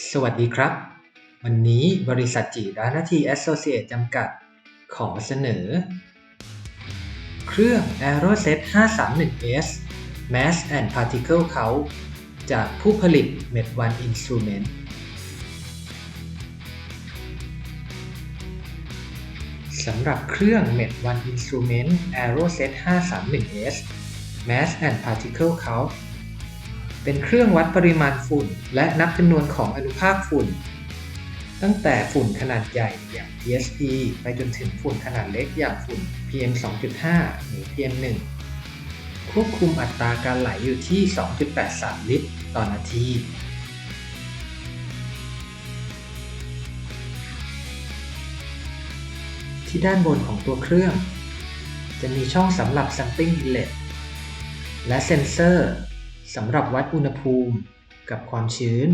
สวัสดีครับ วันนี้บริษัทจีรานาทีแอสโซเ t e จำกัด ขอเสนอ เครื่อง Aeroset 531S Mass and Particle Count จากผู้ผลิต Med1 Instrument สำหรับเครื่อง Med1 Instrument Aeroset 531S Mass and Particle Count เป็นเครื่องวัดปริมาณฝุ่น และนับจำนวนของอนุภาคฝุ่น ตั้งแต่ฝุ่นขนาดใหญ่อย่าง PSP ไปจนถึงฝุ่นขนาดเล็กอย่างฝุ่น PM 2.5 หรือ PM 1 ควบคุมอัตราการไหลอยู่ที่ 2.83 ลิตร ต่อนาที ที่ด้านบนของตัวเครื่อง จะมีช่องสำหรับ sampling inlet และเซ็นเซอร์ สำหรับวัดอุณหภูมิกับความชื้น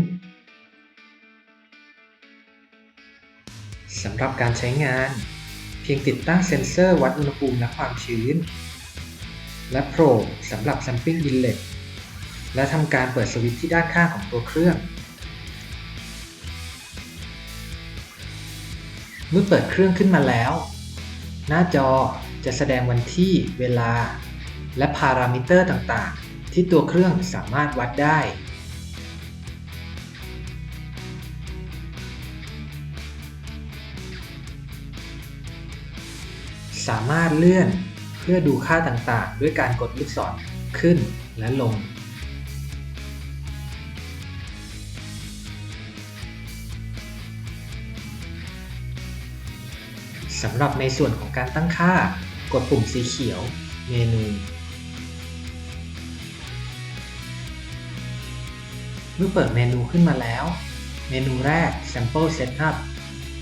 สำหรับการใช้งาน เพียงติดตั้งเซ็นเซอร์วัดอุณหภูมิและความชื้น และโพรบสำหรับ Sampling Inlet และทำการเปิดสวิตช์ที่ด้านข้างของตัวเครื่อง เมื่อเปิดเครื่องขึ้นมาแล้ว หน้าจอจะแสดงวันที่เวลา และพารามิเตอร์ต่างๆ ที่ตัวเครื่องสามารถวัดได้ สามารถเลื่อนเพื่อดูค่าต่างๆ ด้วยการกดลูกศรขึ้นและลง สำหรับในส่วนของการตั้งค่ากดปุ่มสีเขียว เมนู เมื่อเปิดเมนูขึ้นมาแล้ว เมนูแรก Sample Setup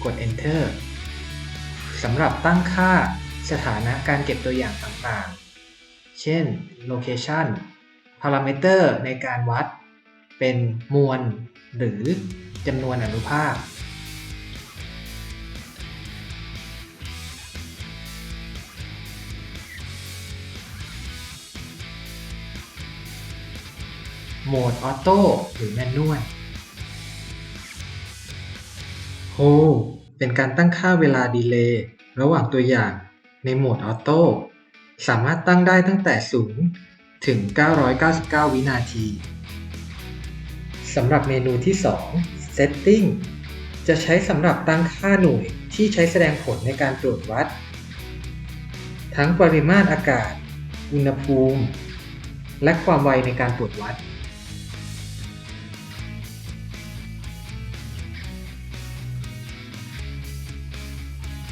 กด Enter สำหรับตั้งค่าสถานะการเก็บตัวอย่างต่างๆ เช่น Location Parameter ในการวัด เป็นมวลหรือจำนวนอนุภาค โหมดออโต้หรือแมนนวลโฮเป็นการตั้งค่าเวลาดีเลย์ระหว่างตัวอย่างในโหมดออโต้สามารถตั้งได้ตั้งแต่ 0 ถึง 999 วินาทีสำหรับเมนูที่ 2 Setting จะใช้สำหรับตั้งค่าหน่วยที่ใช้แสดงผลในการตรวจวัด ทั้งปริมาตรอากาศ อุณหภูมิ และความไวในการตรวจวัด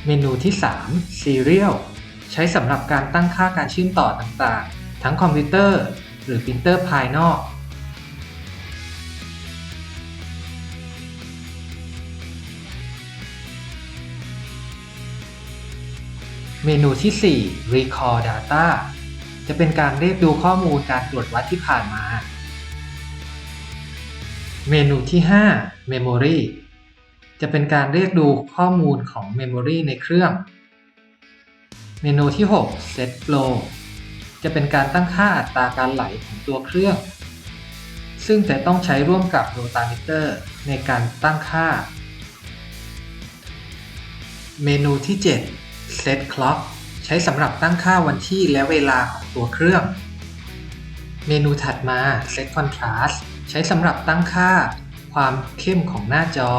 เมนูที่ 3 Serial ใช้สำหรับการตั้งค่าการเชื่อมต่อต่างๆ ทั้งคอมพิวเตอร์ หรือปรินเตอร์ภายนอก เมนูที่ 4 Recall Data จะเป็นการเรียกดูข้อมูลการตรวจวัดที่ผ่านมา เมนูที่ 5 Memory จะเป็นการเรียกดูข้อมูลของ Memory ในเครื่อง เมนูที่ 6 Set Flow จะเป็นการตั้งค่าอัตราการไหลของตัวเครื่อง ซึ่งจะต้องใช้ร่วมกับ Rotameter ในการตั้งค่า เมนูที่ 7 Set Clock ใช้สำหรับตั้งค่าวันที่และเวลาของตัวเครื่อง เมนูถัดมา Set Contrast ใช้สำหรับตั้งค่าความเข้มของหน้าจอ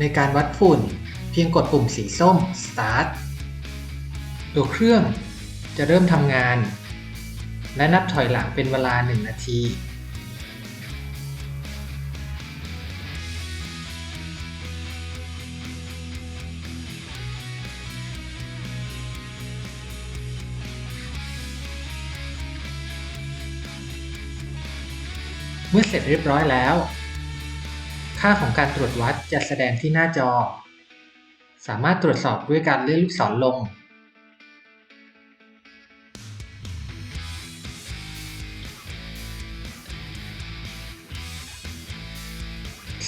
ในการวัดฝุ่น เพียงกดปุ่มสีส้ม Start ตัวเครื่องจะเริ่มทำงาน และนับถอยหลังเป็นเวลา 1 นาที เมื่อเสร็จเรียบร้อยแล้ว ค่าของการตรวจวัดจะแสดงที่หน้าจอ สามารถตรวจสอบด้วยการเลื่อนลูกศรลง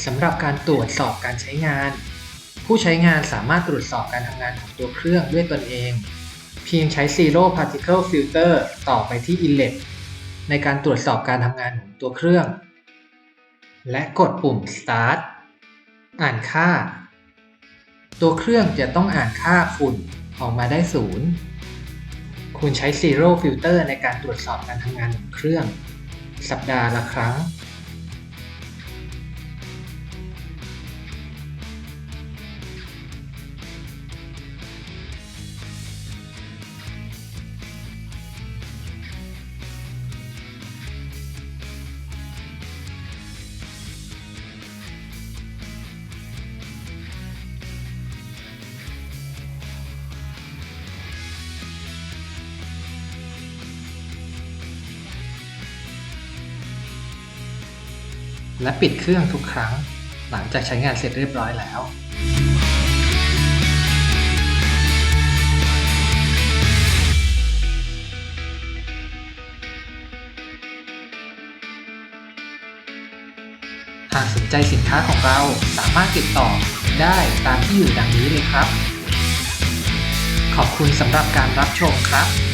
สำหรับการตรวจสอบการใช้งาน ผู้ใช้งานสามารถตรวจสอบการทำงานของตัวเครื่องด้วยตนเอง เพียงใช้ Zero Particle Filter ต่อไปที่ Inlet ในการตรวจสอบการทำงานของตัวเครื่อง และกดปุ่ม Start อ่านค่า ตัวเครื่องจะต้องอ่านค่าฝุ่นออกมาได้ศูนย์คุณใช้ Zero Filter ในการตรวจสอบการทำงานของเครื่อง สัปดาห์ละครั้ง และปิดเครื่องทุกครั้ง หลังจากใช้งานเสร็จเรียบร้อยแล้วหากสนใจสินค้าของเราสามารถติดต่อได้ตามที่อยู่ดังนี้เลยครับ ขอบคุณสำหรับการรับชมครับ